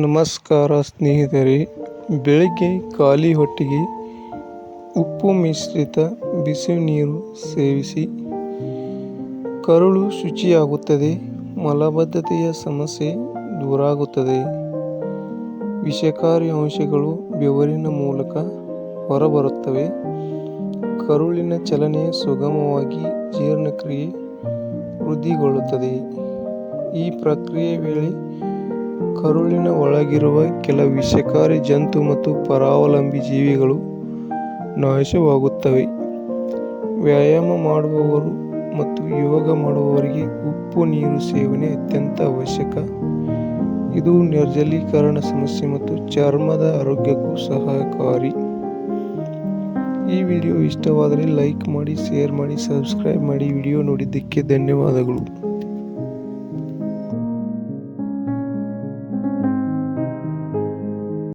ನಮಸ್ಕಾರ ಸ್ನೇಹಿತರೆ. ಬೆಳಗ್ಗೆ ಖಾಲಿ ಹೊಟ್ಟೆಗೆ ಉಪ್ಪು ಮಿಶ್ರಿತ ಬಿಸಿ ನೀರು ಸೇವಿಸಿ ಕರುಳು ಶುಚಿಯಾಗುತ್ತದೆ, ಮಲಬದ್ಧತೆಯ ಸಮಸ್ಯೆ ದೂರಾಗುತ್ತದೆ. ವಿಷಕಾರಿ ಅಂಶಗಳು ಬೆವರಿನ ಮೂಲಕ ಹೊರಬರುತ್ತವೆ. ಕರುಳಿನ ಚಲನೆ ಸುಗಮವಾಗಿ ಜೀರ್ಣಕ್ರಿಯೆ ವೃದ್ಧಿಗೊಳ್ಳುತ್ತದೆ. ಈ ಪ್ರಕ್ರಿಯೆ ವೇಳೆ ಕರುಳಿನ ಒಳಗಿರುವ ಕೆಲ ವಿಷಕಾರಿ ಜಂತು ಮತ್ತು ಪರಾವಲಂಬಿ ಜೀವಿಗಳು ನಾಶವಾಗುತ್ತವೆ. ವ್ಯಾಯಾಮ ಮಾಡುವವರು ಮತ್ತು ಯೋಗ ಮಾಡುವವರಿಗೆ ಉಪ್ಪು ನೀರು ಸೇವನೆ ಅತ್ಯಂತ ಅವಶ್ಯಕ. ಇದು ನಿರ್ಜಲೀಕರಣ ಸಮಸ್ಯೆ ಮತ್ತು ಚರ್ಮದ ಆರೋಗ್ಯಕ್ಕೂ ಸಹಕಾರಿ. ಈ ವಿಡಿಯೋ ಇಷ್ಟವಾದರೆ ಲೈಕ್ ಮಾಡಿ, ಶೇರ್ ಮಾಡಿ, ಸಬ್ಸ್ಕ್ರೈಬ್ ಮಾಡಿ. ವಿಡಿಯೋ ನೋಡಿದ್ದಕ್ಕೆ ಧನ್ಯವಾದಗಳು.